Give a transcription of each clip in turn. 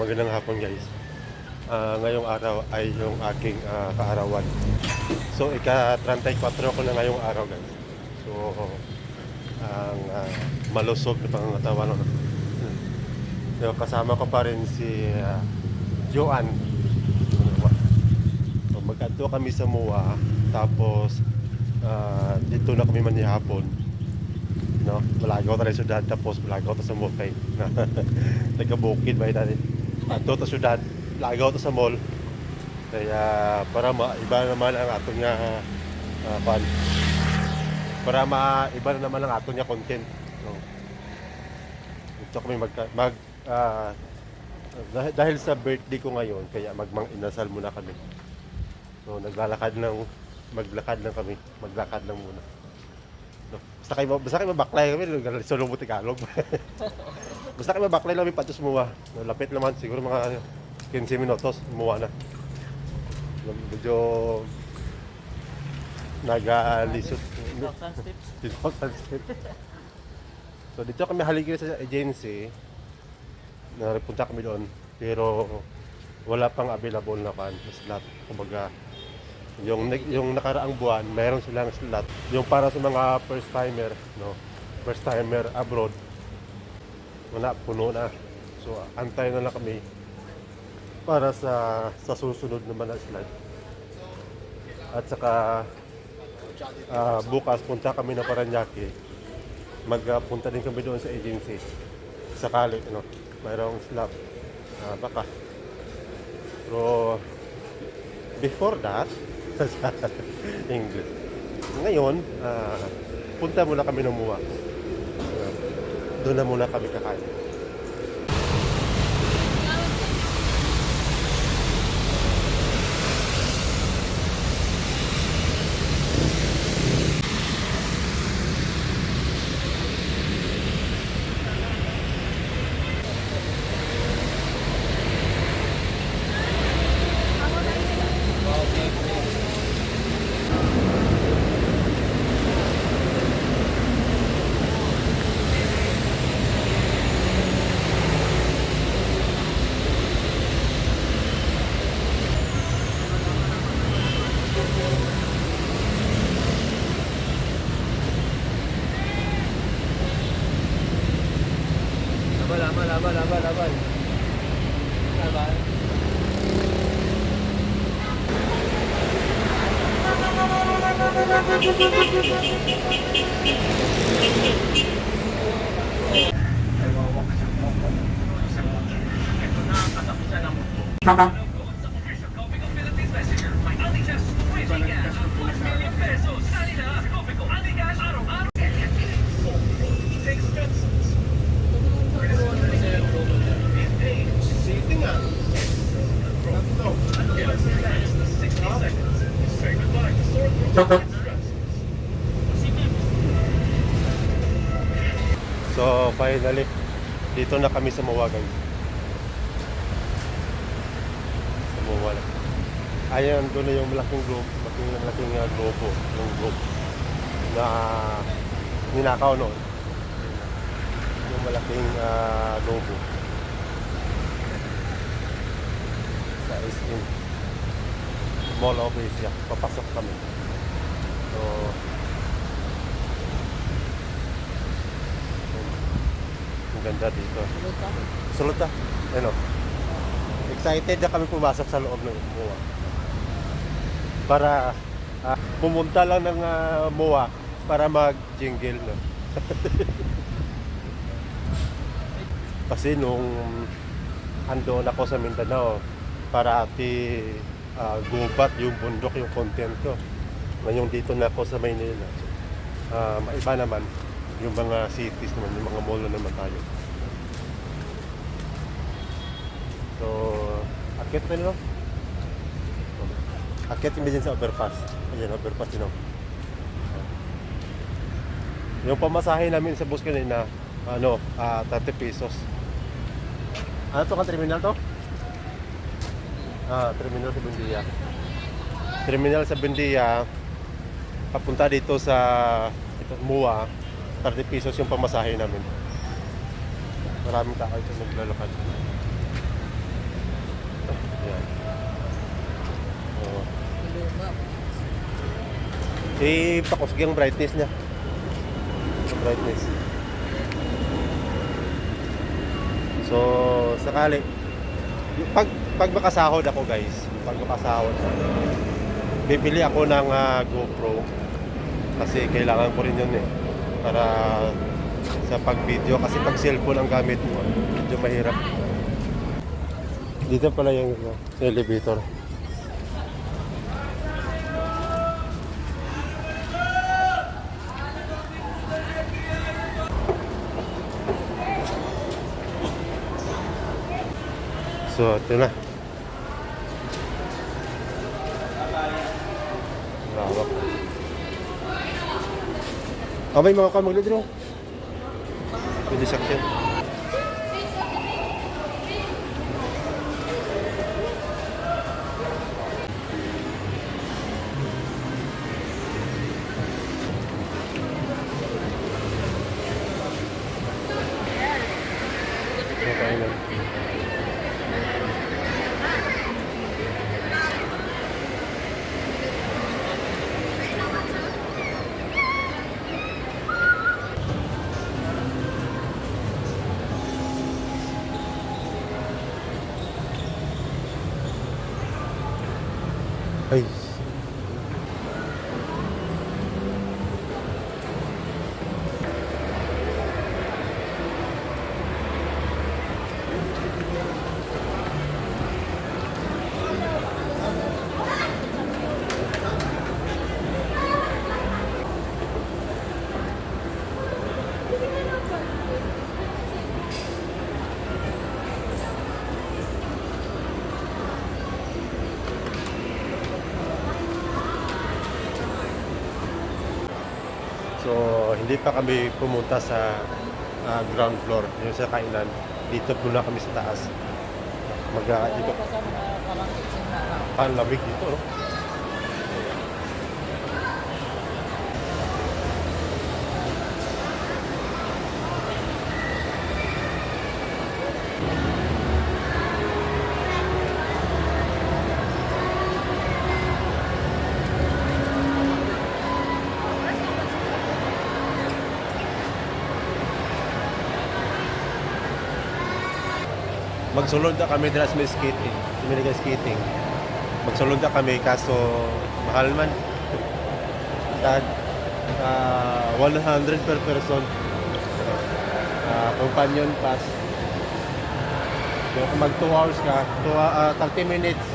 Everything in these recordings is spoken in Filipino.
magandang hapon guys. Ah, ngayong araw ay yung aking ah, kaarawan. So ika-34 ko na ngayong araw guys. So ang ah, malusog na pangangatawan ko. So kasama ko pa rin si ah, Joan. So magkanto kami sa MUA tapos ah, dito na kami manihapon. No, malagaw tayo sa syudad tapos malagaw ta sa kay taga bukid ba dati. Ato ta syudad, lagaw ta sa mall. Kaya para ma iba naman ang ato nga uh, pan. Para ma iba na naman ang ato nga content. No. Ito kami mag mag ah, dahil, sa birthday ko ngayon kaya magmang inasal muna kami. So naglalakad ng maglakad lang kami, maglakad lang muna. No. Basta kayo, basta kayo mabaklay kami, mo Tagalog. basta kayo mabaklay lang kami patos muwa. Lapit naman, siguro mga 15 minutos, muwa na. Medyo nag-alisot. 2,000 steps. 2,000 steps. So dito kami haligi sa agency. Naripunta kami doon. Pero wala pang available na kan slot. Kumbaga, yung yung nakaraang buwan, mayroon silang slot. Yung para sa mga first timer, no. First timer abroad. Wala puno na. So antay na lang kami para sa sa susunod naman na slot. At saka ah, bukas punta kami na Paranaque. Magpunta din kami doon sa agency. Sakali, ano, mayroong slot. Ah, baka. Pero before that, English. Ngayon, ah, punta muna kami ng MUA. Doon na muna kami kakain. So, finally, dito na kami sa Mawagan. Sa Mawagan. Ayan, doon na yung malaking globe, malaking, malaking uh, globo, yung globe na ninakaw noon. Yung malaking uh, globo. Sa SM. Mall of Asia. Papasok kami. So, ang ganda dito. Sulot na. Ano? Excited na kami pumasok sa loob ng MOA. Para ah, pumunta lang ng ah, MOA para mag-jingle. No? Kasi nung andoon ako sa Mindanao, para ati ah, gubat yung bundok yung content ko. Ngayon dito na ako sa Maynila. Ah, maiba naman yung mga cities naman, yung mga mall na naman tayo. So, akit na no? Akit dyan sa overpass. Ayan, overpass yun. oh. Yung pamasahe namin sa bus kanina, ano, ah 30 pesos. Ano to ka terminal to? Ah, terminal sa Bundia. Terminal sa Bundia, papunta dito sa ito, MUA, 30 pesos yung pamasahe namin. Maraming tao ito naglalakad. I-pakos yung brightness niya. Brightness. So, sakali. Pag, pag makasahod ako guys, pag makasahod, bibili ako ng ah, GoPro. Kasi kailangan ko rin yun eh. Para sa pag-video. Kasi pag cellphone ang gamit mo, medyo mahirap. Dito pala yung ano, elevator. So, ito na. Lawak. May mga kamagli dito. Pwede sakyan. Hindi pa kami pumunta sa ah, ground floor, yung sa kainan. Dito muna kami sa taas. Mag-iikot. Ang lamig dito, no? Magsulod na kami sa may skating. May skating. Magsulod na kami kaso mahal man. Dad, ah, 100 per person. Ah, companion pass. So, kung mag 2 hours ka, two, ah, 30 minutes,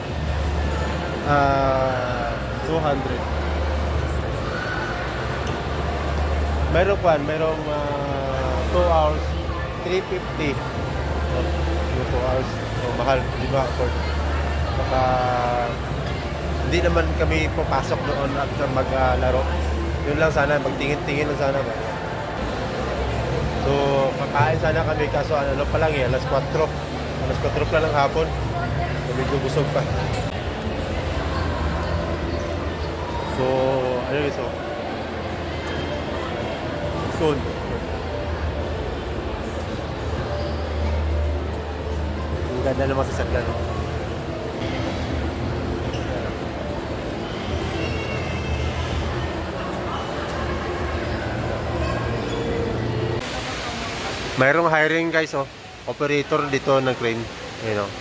ah, 200. Meron pa, merong 2 hours, 350. So, yung 2 hours. So, mahal, di ba afford? Baka hindi naman kami papasok doon after maglaro. Yun lang sana, magtingin-tingin lang sana ba. So, kakain sana kami kaso ano pa lang eh, alas 4. Alas 4 pa lang hapon. So, medyo busog pa. So, ano yun, so, soon. Ganda naman sa no? Mayroong hiring guys oh. Operator dito ng crane. Ayun oh.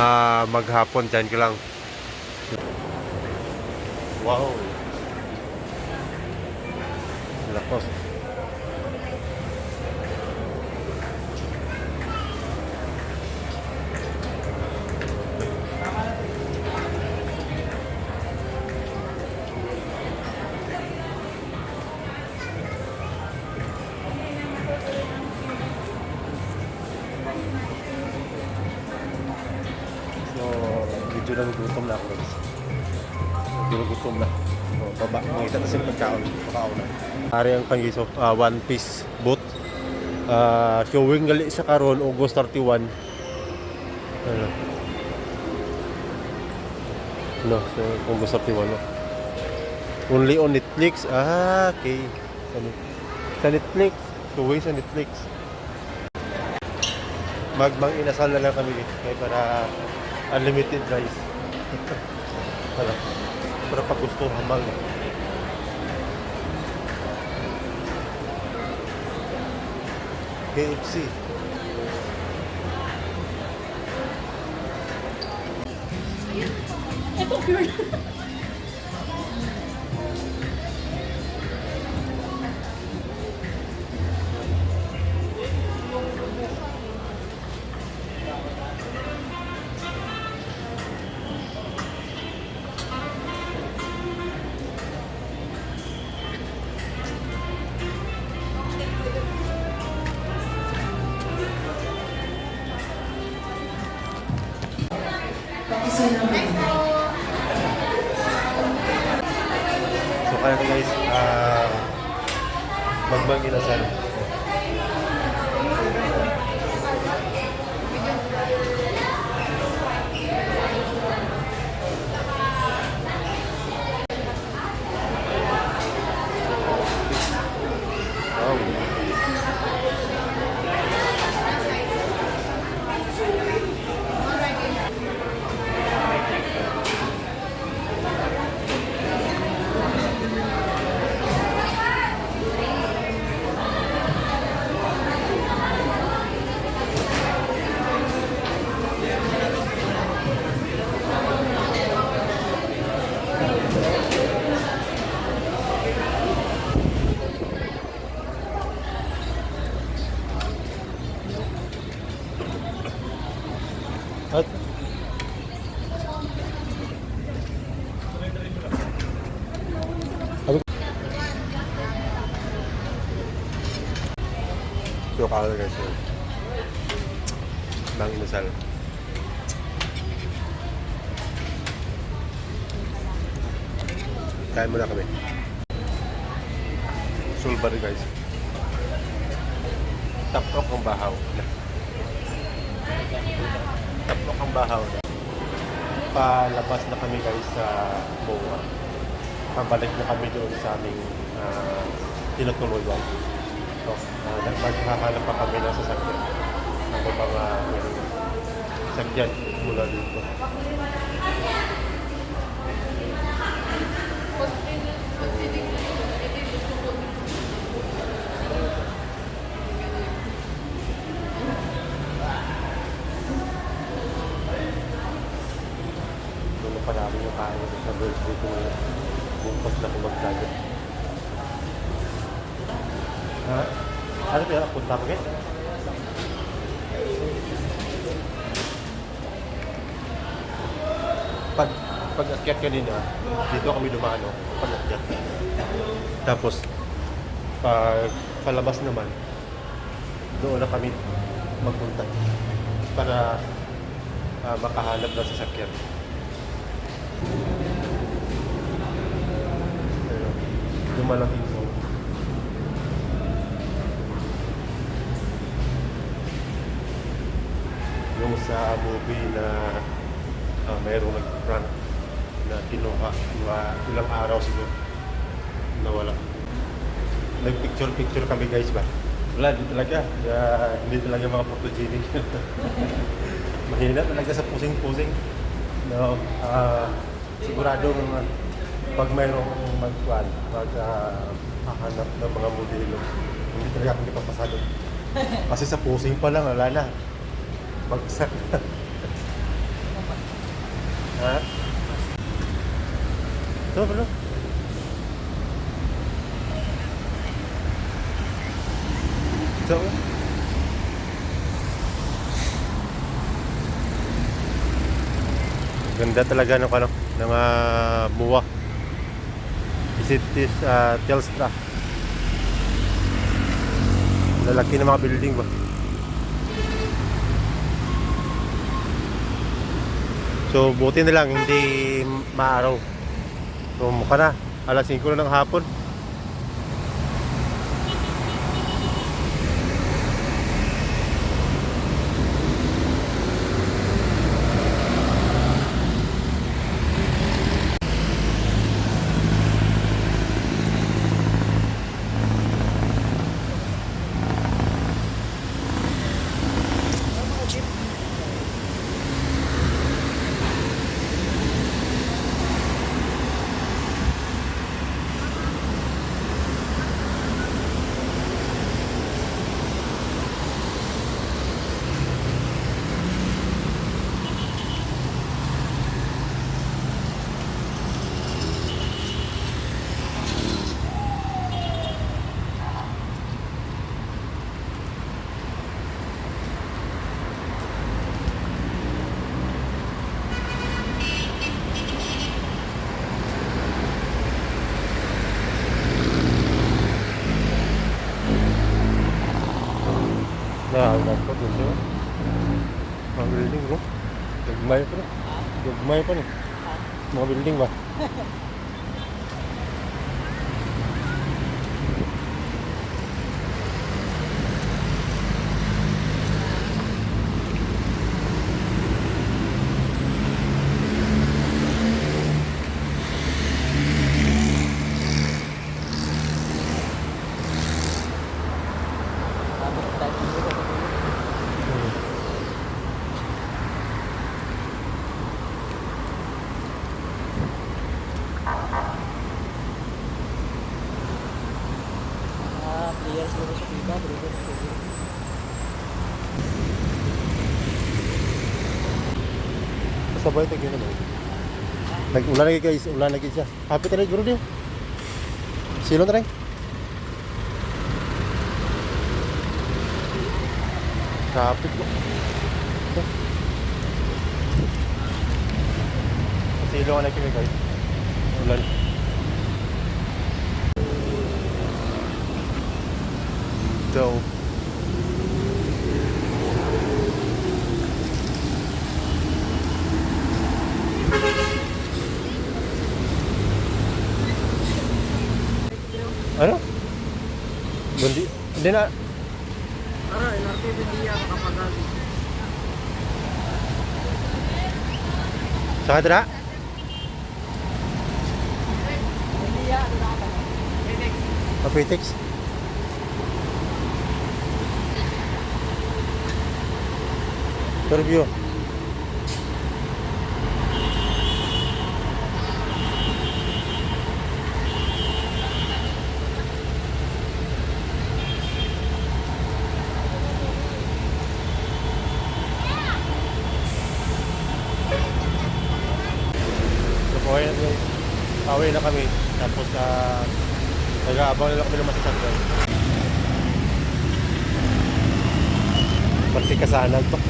Ah, maghapon dyan ka lang. Wow. Lakos. Ari ang pangiso, ah, one piece boot. Ah, showing gali sa karon August 31. Ano? No, so August 31 no. Only on Netflix. Ah, okay. Net- sa Netflix. Showing sa Netflix. Mag mag inasal na lang kami kaya para unlimited rice. Wala. Pero pag gusto hamal. KFC. Ito pure. So kaya guys, ah magmang inasal. Guys yun. Nang inasal. Kaya muna kami. Sulbari guys. Taplok ang bahaw. Taplok ang bahaw. Palabas na kami guys sa Boa. Pabalik na kami doon sa aming uh, tinutuluyan. So, uh, maghahanap pa kami ng sasakyan. Ano nga meron sasakyan mula dito. Pa namin yung kaya sa birthday ko ngayon. Na ko magdagat. Ha? Ano kaya punta ko ngayon? Pag pag akyat kanina, dito kami dumano. Pag akyat. Tapos, pag palabas naman, doon na kami magpunta para ah, makahanap ng sasakyan. Ayun. Yung malaking po. Yung sa movie na uh, mayroong nag-prank na kinuha mga ilang araw siguro nawala. Nag-picture-picture kami guys ba? Wala, hindi talaga. Ah, hindi talaga mga photogenic. Mahina talaga sa pusing-pusing. No, ah siguradong uh, pag mayroong magkuhan, pag ah, hahanap ng mga modelo, hindi talaga ako napapasado. Kasi sa pusing pa lang, wala na. Bagsak na. ha? Ito, bro. Ito. Ganda talaga ng ano, ng uh, buwa. Visit this uh, Telstra. Lalaki ng mga building ba? So buti na lang hindi maaraw. So mukha na. Alas 5 na ng hapon. Nah, dapat yun siya. Mga building, bro. Gagmay pa rin. Gagmay pa rin. Mga building ba? Kasabay tayo gano'n mo. Nag ulan lagi guys, ulan lagi siya. Happy tayo guro din. Silo rin. Traffic ko. Silo na kami guys. Ulan. So, ano? Bundi, hindi na, Ara, LRT Bendia, Kapagagi. saka tira? Bendia, ano na ka? Papitex? Interview. So, buhay na guys. Pauwi na kami. Tapos, ah, nag-aabang na lang kami ng masasakyan. Pati kasanag to.